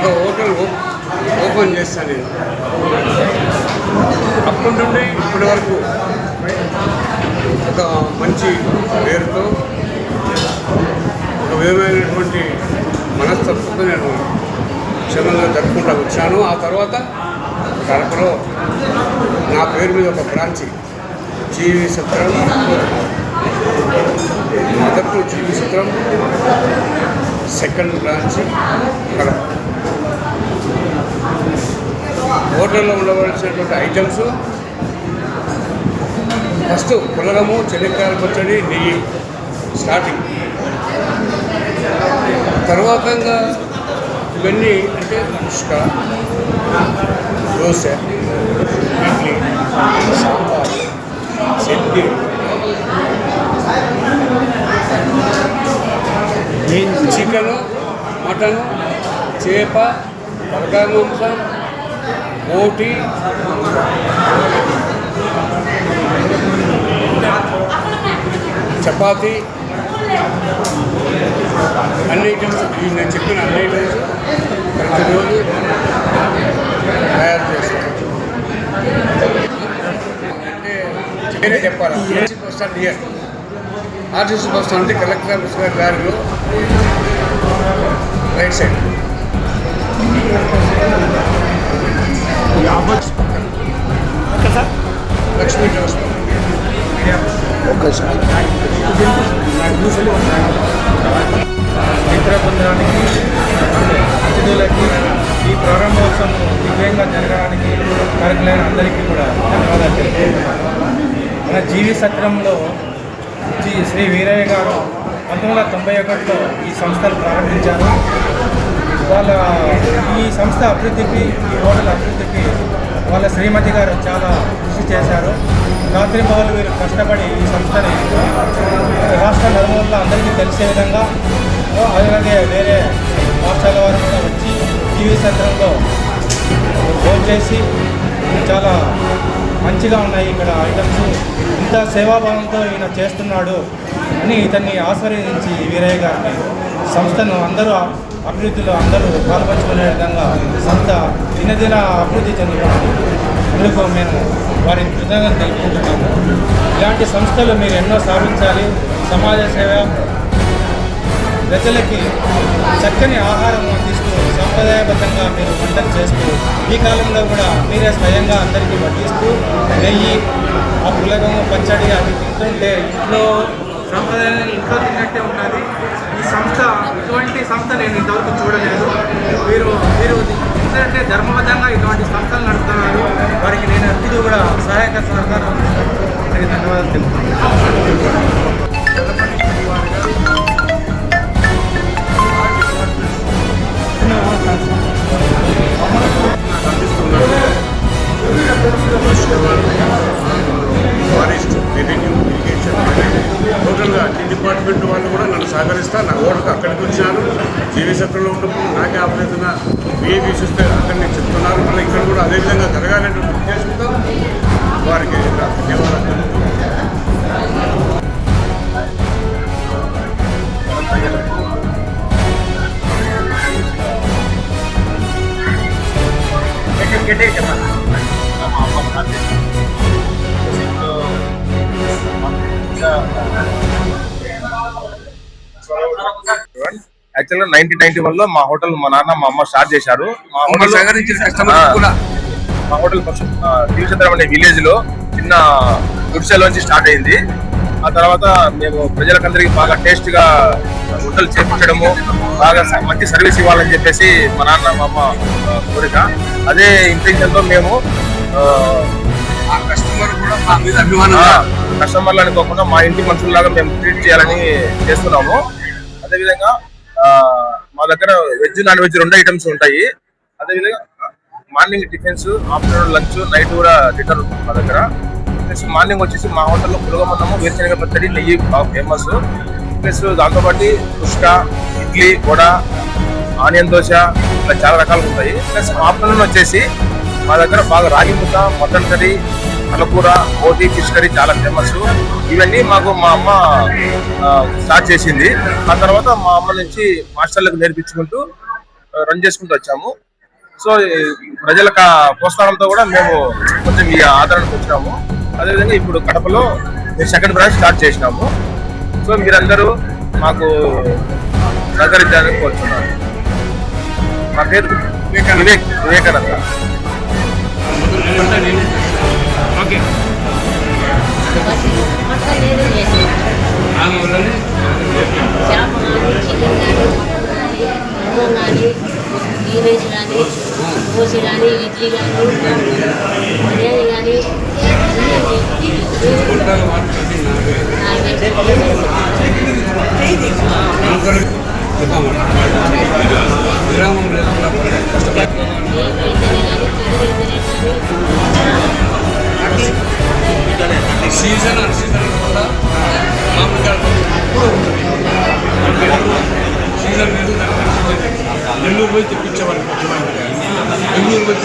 ఒక hotel open చేస్తాను నేను. అప్పటి నుండి ఇప్పటి వరకు ఒక మంచి పేరుతో ఒక విధమైనటువంటి మనస్తత్వంతో నేను క్షణంగా జరుపుకుంటా వచ్చాను. ఆ తర్వాత కడపలో నా పేరు మీద ఒక బ్రాంచి జీవి సత్రం. మొదట్లో జీవి సత్రం సెకండ్ బ్రాంచి కడప. హోటల్లో ఉండవలసినటువంటి ఐటమ్స్. ఫస్ట్ పులగము చెనక్కాయల పచ్చడి నెయ్యి. స్టార్టింగ్. తర్వాతంగా ఇవన్నీ అంటే ముష్క దోశ ఇడ్లీ సాంబార్ చట్నీ చికెను మటను చేప తలకాయ మాంసం బోటి చపాతి. అన్ని ఐటమ్స్ నేను చెప్పిన అన్ని ఐటమ్స్ ప్రతిరోజు తయారు చేస్తాను. అంటే వేరే చెప్పాలి? RTC bus stand year RTC bus stand అంటే కలెక్టర్ ఆఫీస్ గారి దారిలో రైట్ సైడ్. లక్ష్మీ ట్రస్ట్ మిత్ర బృందానికి అతిథులకి ఈ ప్రారంభోత్సవం దివ్యంగా జరగడానికి అందరికీ కూడా ధన్యవాదాలు తెలుపుతున్నాను మన జీవి సత్రంలో జీ శ్రీ వీరయ్య గారు పంతొమ్మిది వందల తొంభై ఒకటిలో ఈ సంస్థను ప్రారంభించారు. వాళ్ళ ఈ సంస్థ అభివృద్ధికి ఈ హోటల్ అభివృద్ధికి వాళ్ళ శ్రీమతి గారు చాలా కృషి చేశారు. రాత్రి పగలు వీరు కష్టపడి ఈ సంస్థని రాష్ట్ర నలుమూలలో అందరికీ తెలిసే విధంగా అలాగే వేరే రాష్ట్రాల వారు కూడా వచ్చి టీవీ సత్రంలో ఫోన్ చేసి చాలా మంచిగా ఉన్నాయి ఇక్కడ ఐటమ్స్. ఇంత సేవాభావంతో ఈయన చేస్తున్నాడు అని ఇతన్ని ఆస్వాదించి వీరయ్య గారిని సంస్థను అందరూ అభివృద్ధిలో అందరూ పాల్పంచుకునే విధంగా సంస్థ దినదిన అభివృద్ధి చెందుతుంది. అందుకు మేము వారిని కృతజ్ఞత తెలుపుకుంటున్నాము. ఇలాంటి సంస్థలు మీరు ఎన్నో స్థాపించాలి సమాజ సేవ ప్రజలకి చక్కని ఆహారం అందిస్తూ సాంప్రదాయబద్ధంగా మీరు వంటలు చేస్తూ ఈ కాలంలో కూడా మీరే స్వయంగా అందరికీ వడ్డిస్తూ నెయ్యి ఆ పులగము పచ్చడి అవి తింటుంటే ఇంట్లో సాంప్రదాయంగా ఇంట్లో తిన్నట్టే ఉన్నది. ఈ సంస్థ ఇటువంటి సంస్థ నేను ఇంతవరకు చూడలేదు. వీరు వీరు ఎందుకంటే ధర్మబద్ధంగా ఇటువంటి సంస్థలు నడుపుతున్నారు. వారికి నేను అతిథి కూడా సహాయక సహకారం అందిస్తాను. ధన్యవాదాలు తెలుపుతున్నాను. డిపార్ట్మెంట్ వాళ్ళు కూడా నన్ను సహకరిస్తా నా ఓటకు అక్కడికి వచ్చారు. జీవసత్వంలో ఉన్నప్పుడు నాకే ఆపరేతున్న బిఏబీ చూస్తే అక్కడ నేను చెప్తున్నారు మళ్ళీ ఇక్కడ కూడా అదేవిధంగా జరగాలనేటువంటి ఉద్దేశంతో వారికి నా ధన్యవాదాలు తెలుపుతూ యాక్చువల్గా నైన్టీన్ నైన్టీ వన్లో మా హోటల్ మా నాన్న మా అమ్మ స్టార్ట్ చేశారు. మా హోటల్ మా హోటల్ ఫస్ట్ దివిచంద్రం అనే విలేజ్లో చిన్న గుడిసెలోంచి స్టార్ట్ అయింది. ఆ తర్వాత మేము ప్రజలకందరికీ బాగా టేస్ట్గా వంటలు చేపించడము బాగా మంచి సర్వీస్ ఇవ్వాలని చెప్పేసి మా నాన్న మా అమ్మ కోరిక. అదే ఇంటెన్షన్తో మేము ఆ, ఆ కస్టమర్ కూడా మా మీద అభిమానం కస్టమర్లు అనుకోకుండా మా ఇంటి మనుషుల్లాగా మేము ట్రీట్ చేయాలని చేస్తున్నాము. అదేవిధంగా ఆ, మా దగ్గర వెజ్ నాన్ వెజ్ రెండు ఐటమ్స్ ఉంటాయి. అదేవిధంగా morning tiffins afternoon lunch night కూడా డిన్నర్ ఉంటుంది మా దగ్గర. ప్లస్ మార్నింగ్ వచ్చేసి మా హోటల్లో పులగమన్నము వేరుశనగ పచ్చడి నెయ్యి బాగా ఫేమస్ ప్లస్ దాంతోపాటు పుష్క ఇడ్లీ వడ ఆనియన్ దోశ ఇలా చాలా రకాలు ఉంటాయి. ప్లస్ ఆఫ్టర్నూన్ వచ్చేసి మా దగ్గర బాగా రాగి ముద్ద మటన్ కర్రీ అలకూర బోటి ఫిష్ కర్రీ చాలా ఫేమస్ ఇవన్నీ మాకు మా అమ్మ స్టార్ట్ చేసింది. ఆ తర్వాత మా అమ్మ నుంచి మాస్టర్లకు నేర్పించుకుంటూ రన్ చేసుకుంటూ వచ్చాము. సో ప్రజల ప్రోత్సాహంతో కూడా మేము కొంచెం ఈ ఆదరణకు వచ్చినాము అదేవిధంగా ఇప్పుడు కడపలో సెకండ్ బ్రాంచ్ స్టార్ట్ చేసినాము. సో మీరందరూ మాకు సహకరించాలని కోరుతున్నాను మా పేరు వివేక్ వివేకానంద. ఓకే. చేప కానీ చికెన్ కానీ అన్నం కానీ రైస్ కానీ దోశ కానీ ఇడ్లీ కానీ బిర్యానీ కానీ విరామం లేకుండా కష్టపడి సీజన్ అండ్ సీజన్ కూడా ఉంటుంది. సీజన్ లేదు నెల్లూరు పోయి తెప్పించేవాళ్ళు బెంగళూరు పోయి